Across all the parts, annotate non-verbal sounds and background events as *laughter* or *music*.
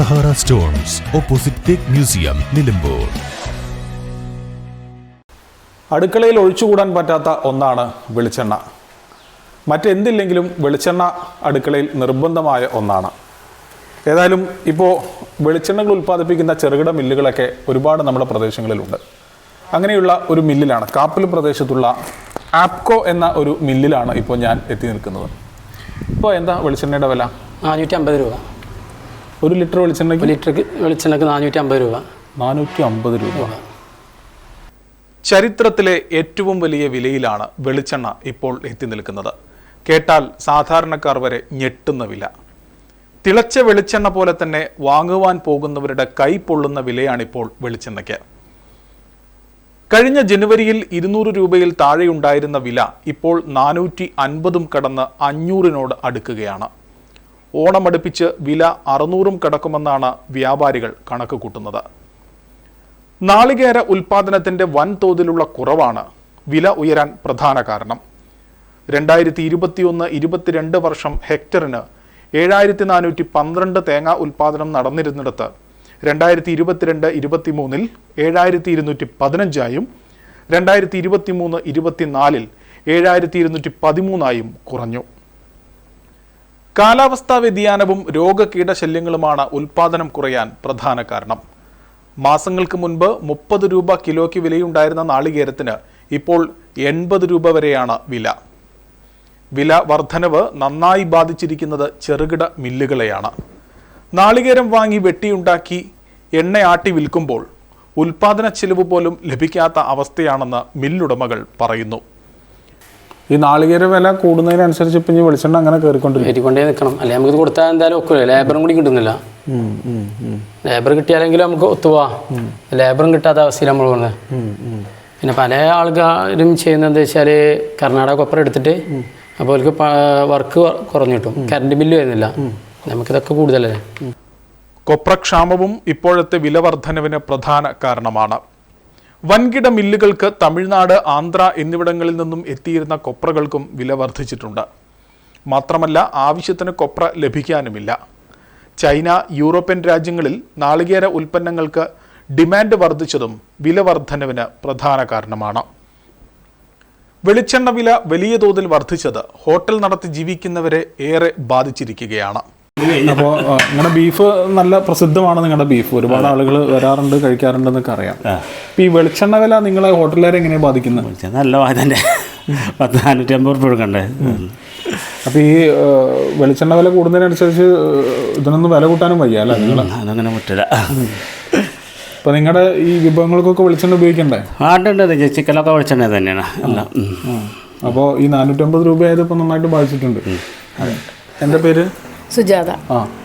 Sahara stones opposite തേക്ക് museum Nilambur അടുക്കളയിൽ ഒഴിച്ചുകൂടാൻ പറ്റാത്ത ഒന്നാണ് വെളിച്ചെണ്ണ. മറ്റെന്തില്ലെങ്കിലും വെളിച്ചെണ്ണ അടുക്കളയിൽ നിർബന്ധമായ ഒന്നാണ്. ഏതായാലും ഇപ്പോൾ വെളിച്ചെണ്ണകൾ ഉൽപ്പാദിപ്പിക്കുന്ന ചെറുകിട മില്ലുകളൊക്കെ ഒരുപാട് നമ്മുടെ പ്രദേശങ്ങളിലുണ്ട്. അങ്ങനെയുള്ള ഒരു മില്ലിലാണ് കാപ്പൽ പ്രദേശത്തുള്ള ആപ്കോ എന്ന ഒരു മില്ലിലാണ് ഇപ്പോൾ ഞാൻ എത്തി നിൽക്കുന്നത്. ഇപ്പോൾ എന്താ വെളിച്ചെണ്ണയുടെ വില? നാനൂറ്റി അമ്പത് രൂപ. ഒരു ലിറ്റർ വെളിച്ചെണ്ണയ്ക്ക്? ലിറ്റർ വെളിച്ചെണ്ണയ്ക്ക് വെളിച്ചെണ്ണക്ക് നാനൂറ്റി അമ്പത് രൂപ. നാനൂറ്റി അമ്പത് രൂപ. ചരിത്രത്തിലെ ഏറ്റവും വലിയ വിലയിലാണ് വെളിച്ചെണ്ണ ഇപ്പോൾ എത്തി നിൽക്കുന്നത്. കേട്ടാൽ സാധാരണക്കാർ വരെ ഞെട്ടുന്ന വില. തിളച്ച വെളിച്ചെണ്ണ പോലെ തന്നെ വാങ്ങുവാൻ പോകുന്നവരുടെ കൈ പൊള്ളുന്ന വിലയാണിപ്പോൾ വെളിച്ചെണ്ണയ്ക്ക്. കഴിഞ്ഞ ജനുവരിയിൽ ഇരുന്നൂറ് രൂപയിൽ താഴെയുണ്ടായിരുന്ന വില ഇപ്പോൾ നാനൂറ്റി അൻപതും കടന്ന് അഞ്ഞൂറിനോട് അടുക്കുകയാണ്. ഓണം അടുപ്പിച്ച് വില അറുന്നൂറും കടക്കുമെന്നാണ് വ്യാപാരികൾ കണക്ക് കൂട്ടുന്നത്. നാളികേര ഉൽപാദനത്തിന്റെ വൻതോതിലുള്ള കുറവാണ് വില ഉയരാൻ പ്രധാന കാരണം. രണ്ടായിരത്തി ഇരുപത്തിയൊന്ന് ഇരുപത്തിരണ്ട് വർഷം ഹെക്ടറിന് ഏഴായിരത്തി നാനൂറ്റി പന്ത്രണ്ട് തേങ്ങ ഉൽപാദനം നടന്നിരുന്നിടത്ത് രണ്ടായിരത്തി ഇരുപത്തിരണ്ട് ഇരുപത്തിമൂന്നിൽ ഏഴായിരത്തി ഇരുന്നൂറ്റി പതിനഞ്ചായും രണ്ടായിരത്തി ഇരുപത്തിമൂന്ന് ഇരുപത്തിനാലിൽ ഏഴായിരത്തി ഇരുന്നൂറ്റി പതിമൂന്നായും കുറഞ്ഞു. കാലാവസ്ഥാ വ്യതിയാനവും രോഗകീടശല്യങ്ങളുമാണ് ഉൽപാദനം കുറയാൻ പ്രധാന കാരണം. മാസങ്ങൾക്ക് മുൻപ് മുപ്പത് രൂപ കിലോയ്ക്ക് വിലയുണ്ടായിരുന്ന നാളികേരത്തിന് ഇപ്പോൾ എൺപത് രൂപ വരെയാണ് വില. വില വർധനവ് നന്നായി ബാധിച്ചിരിക്കുന്നത് ചെറുകിട മില്ലുകളെയാണ്. നാളികേരം വാങ്ങി വെട്ടിയുണ്ടാക്കി എണ്ണയാട്ടി വിൽക്കുമ്പോൾ ഉൽപാദന ചെലവ് പോലും ലഭിക്കാത്ത അവസ്ഥയാണെന്ന് മില്ലുടമകൾ പറയുന്നു. ഈ നാളികേര വില കൂടുന്നതിനനുസരിച്ച് ഇപ്പം ഈ വെളിച്ചെണ്ണ അങ്ങനെ കയറിക്കൊണ്ടിരിക്കും. കയറ്റിക്കൊണ്ടേ നിൽക്കണം. അല്ലെ നമുക്ക് കൊടുത്താൽ എന്തായാലും ഒക്കില്ല ലേബറും കൂടി കിട്ടുന്നില്ല. ലേബർ കിട്ടിയാലെങ്കിലും നമുക്ക് ഒത്തുപോവാ. ലേബറും കിട്ടാത്ത അവസ്ഥയിൽ നമ്മൾ പോകുന്നത്. പിന്നെ പല ആൾക്കാരും ചെയ്യുന്നത് എന്താ വെച്ചാൽ കർണാടക കൊപ്പറ എടുത്തിട്ട് അപ്പോൾ അവർക്ക് വർക്ക് കുറഞ്ഞു കിട്ടും. കറണ്ട് ബില്ല് വരുന്നില്ല. നമുക്കിതൊക്കെ കൂടുതലല്ലേ? കൊപ്രക്ഷാമവും ഇപ്പോഴത്തെ വില വർധനവിന് പ്രധാന കാരണമാണ്. വൻകിട മില്ലുകൾക്ക് തമിഴ്നാട് ആന്ധ്ര എന്നിവിടങ്ങളിൽ നിന്നും എത്തിയിരുന്ന കൊപ്രകൾക്കും വില വർദ്ധിച്ചിട്ടുണ്ട്. മാത്രമല്ല ആവശ്യത്തിന് കൊപ്ര ലഭിക്കാനുമില്ല. ചൈന യൂറോപ്യൻ രാജ്യങ്ങളിൽ നാളികേര ഉൽപ്പന്നങ്ങൾക്ക് ഡിമാൻഡ് വർദ്ധിച്ചതും വില വർധനവിന് പ്രധാന കാരണമാണ്. വെളിച്ചെണ്ണ വില വലിയ തോതിൽ വർദ്ധിച്ചത് ഹോട്ടൽ നടത്തി ജീവിക്കുന്നവരെ ഏറെ ബാധിച്ചിരിക്കുകയാണ്. അപ്പോൾ നിങ്ങളുടെ ബീഫ് നല്ല പ്രസിദ്ധമാണ് നിങ്ങളുടെ ബീഫ്. ഒരുപാട് ആളുകൾ വരാറുണ്ട് കഴിക്കാറുണ്ട് എന്നൊക്കെ അറിയാം ഈ വെളിച്ചെണ്ണ വില നിങ്ങളെ ഹോട്ടലുകാരെ എങ്ങനെയാണ് ബാധിക്കുന്നത് വെളിച്ചെണ്ണ നല്ല പത്ത് നാനൂറ്റി അമ്പത് റുപ്യ കൊടുക്കണ്ടേ അപ്പൊ ഈ വെളിച്ചെണ്ണ വില കൂടുന്നതിനനുസരിച്ച് ഇതിനൊന്നും വില കൂട്ടാനും വയ്യ അല്ല നിങ്ങൾ അതങ്ങനെ പറ്റില്ല അപ്പൊ നിങ്ങളുടെ ഈ വിഭവങ്ങൾക്കൊക്കെ വെളിച്ചെണ്ണ ഉപയോഗിക്കണ്ടേ? ആട്ടുണ്ട് ചിക്കനൊക്കെ വെളിച്ചെണ്ണ തന്നെയാണ്. അപ്പോ. അപ്പോൾ ഈ നാനൂറ്റമ്പത് രൂപ ആയത് ഇപ്പൊ നന്നായിട്ട് ബാധിച്ചിട്ടുണ്ട്. എന്റെ പേര്? സുജാത.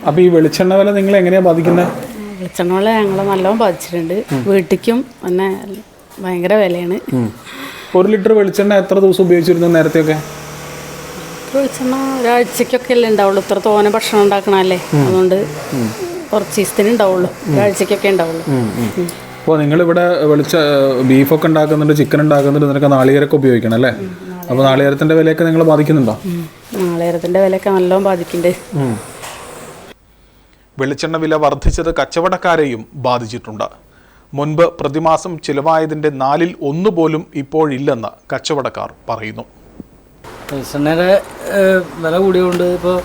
അപ്പൊ ഈ വെളിച്ചെണ്ണ വില നിങ്ങൾ എങ്ങനെയാ ബാധിക്കുന്നത് വെളിച്ചെണ്ണ വില ഞങ്ങൾ നല്ലോണം ബാധിച്ചിട്ടുണ്ട്. വീട്ടിക്കും പിന്നെ ഭയങ്കര വിലയാണ്. ഒരു ലിറ്റർ വെളിച്ചെണ്ണ എത്ര ദിവസം ഉപയോഗിച്ചിരുന്നു നേരത്തെയൊക്കെ? വെളിച്ചെണ്ണ ഒരാഴ്ചക്കൊക്കെ അല്ലേ ഉണ്ടാവുള്ളൂ. ഇത്ര തോനെ ഭക്ഷണം ഉണ്ടാക്കണല്ലേ അതുകൊണ്ട് കുറച്ച് ദിവസത്തിന് ഉണ്ടാവുള്ളൂ. ഒരാഴ്ചക്കൊക്കെ ഉണ്ടാവുള്ളൂ. അപ്പോൾ നിങ്ങളിവിടെ വെളിച്ച ബീഫൊക്കെ ഉണ്ടാക്കുന്നുണ്ട് ചിക്കൻ ഉണ്ടാക്കുന്നുണ്ട് നിനക്ക് നാളികേരൊക്കെ ഉപയോഗിക്കണം അല്ലേ? അപ്പോൾ നാളികേരത്തിന്റെ വിലയൊക്കെ നിങ്ങൾ ബാധിക്കുന്നുണ്ടോ? നാളികേരത്തിന്റെ വിലയൊക്കെ നല്ലോണം ബാധിക്കുന്നുണ്ട് വെളിച്ചെണ്ണ വില വർദ്ധിച്ചത് കച്ചവടക്കാരെയും ബാധിച്ചിട്ടുണ്ട്. മുൻപ് പ്രതിമാസം ചിലവായതിന്റെ നാലിൽ ഒന്ന് പോലും ഇപ്പോഴില്ലെന്ന് കച്ചവടക്കാർ പറയുന്നു. വെളിച്ചെണ്ണയുടെ വില കൂടിയതുകൊണ്ട് ഇപ്പോൾ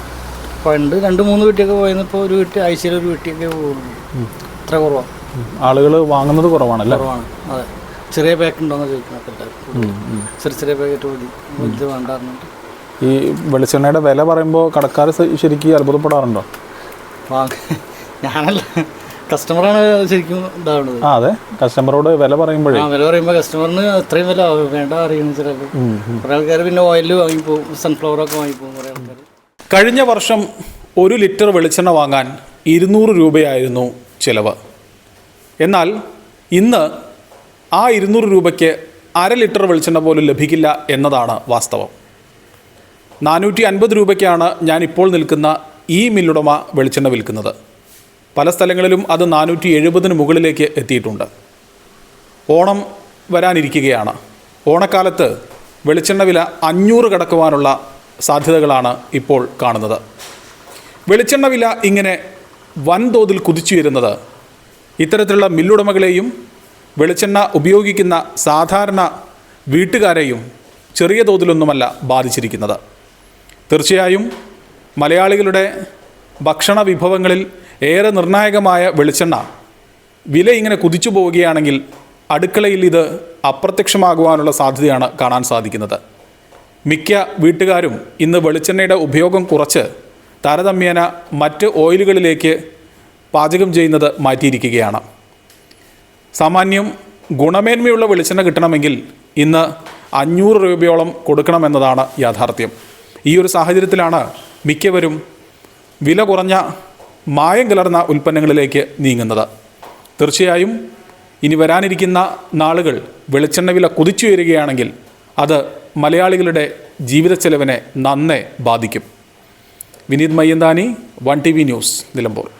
പണ്ട് രണ്ട് മൂന്ന് വീട്ടിയൊക്കെ പോയിരുന്നു. ഇപ്പോൾ ഒരു വീട്ടി ആഴ്ചയിൽ ഒരു വീട്ടിയൊക്കെ പോകുന്നു അത്ര കുറവാണ് ആളുകൾ വാങ്ങുന്നത് കുറവാണല്ലേ? കുറവാണ്. അതെ. ചെറിയ പാക്ക് ഉണ്ടോ എന്ന് എല്ലാവരും ചെറിയ ചെറിയ പാക്കറ്റ് മതി. വലുത് വേണ്ടാറുണ്ട് ഈ വെളിച്ചെണ്ണയുടെ വില പറയുമ്പോൾ കടക്കാർ ശരിക്കും അത്ഭുതപ്പെടാറുണ്ടോ? *laughs* ഞാനല്ല. കസ്റ്റമറാണ് ശരിക്കും ഇതാവുന്നത് ആ അതെ. കസ്റ്റമറോട് വില പറയുമ്പോഴേ. ആ വില പറയുമ്പോൾ കസ്റ്റമറിന് അത്രയും വില ആവും. വേണ്ട അറിയുന്നു ചിലപ്പോൾ കുറേ ആൾക്കാർ പിന്നെ ഓയിൽ വാങ്ങിപ്പോവും സൺഫ്ലവറൊക്കെ വാങ്ങിപ്പോവും കുറേ ആൾക്കാർ കഴിഞ്ഞ വർഷം ഒരു ലിറ്റർ വെളിച്ചെണ്ണ വാങ്ങാൻ ഇരുന്നൂറ് രൂപയായിരുന്നു ചിലവ്. എന്നാൽ ഇന്ന് ആ ഇരുന്നൂറ് രൂപയ്ക്ക് അര ലിറ്റർ വെളിച്ചെണ്ണ പോലും ലഭിക്കില്ല എന്നതാണ് വാസ്തവം. നാനൂറ്റി അൻപത് രൂപയ്ക്കാണ് ഞാൻ ഇപ്പോൾ നിൽക്കുന്ന ഈ മില്ലുടമ വെളിച്ചെണ്ണ വിൽക്കുന്നത്. പല സ്ഥലങ്ങളിലും അത് നാനൂറ്റി എഴുപതിന് മുകളിലേക്ക് എത്തിയിട്ടുണ്ട്. ഓണം വരാനിരിക്കുകയാണ്. ഓണക്കാലത്ത് വെളിച്ചെണ്ണ വില അഞ്ഞൂറ് കടക്കുവാനുള്ള സാധ്യതകളാണ് ഇപ്പോൾ കാണുന്നത്. വെളിച്ചെണ്ണ വില ഇങ്ങനെ വൻതോതിൽ കുതിച്ചുയരുന്നത് ഇത്തരത്തിലുള്ള മില്ലുടമകളെയും വെളിച്ചെണ്ണ ഉപയോഗിക്കുന്ന സാധാരണ വീട്ടുകാരെയും ചെറിയ തോതിലൊന്നുമല്ല ബാധിച്ചിരിക്കുന്നത്. തീർച്ചയായും മലയാളികളുടെ ഭക്ഷണ വിഭവങ്ങളിൽ ഏറെ നിർണായകമായ വെളിച്ചെണ്ണ വില ഇങ്ങനെ കുതിച്ചു പോവുകയാണെങ്കിൽ അടുക്കളയിൽ ഇത് അപ്രത്യക്ഷമാകുവാനുള്ള സാധ്യതയാണ് കാണാൻ സാധിക്കുന്നത്. മിക്ക വീട്ടുകാരും ഇന്ന് വെളിച്ചെണ്ണയുടെ ഉപയോഗം കുറച്ച് താരതമ്യേന മറ്റ് ഓയിലുകളിലേക്ക് പാചകം ചെയ്യുന്നത് മാറ്റിയിരിക്കുകയാണ്. സാമാന്യം ഗുണമേന്മയുള്ള വെളിച്ചെണ്ണ കിട്ടണമെങ്കിൽ ഇന്ന് അഞ്ഞൂറ് രൂപയോളം കൊടുക്കണമെന്നതാണ് യാഥാർത്ഥ്യം. ഈ ഒരു സാഹചര്യത്തിലാണ് മിക്കവരും വില കുറഞ്ഞ മായം കലർന്ന ഉൽപ്പന്നങ്ങളിലേക്ക് നീങ്ങുന്നത്. തീർച്ചയായും ഇനി വരാനിരിക്കുന്ന നാളുകൾ വെളിച്ചെണ്ണ വില കുതിച്ചുയരുകയാണെങ്കിൽ അത് മലയാളികളുടെ ജീവിത ചെലവിനെ നന്നേ ബാധിക്കും. Vineeth Mayyanthani one T V news Nilambur.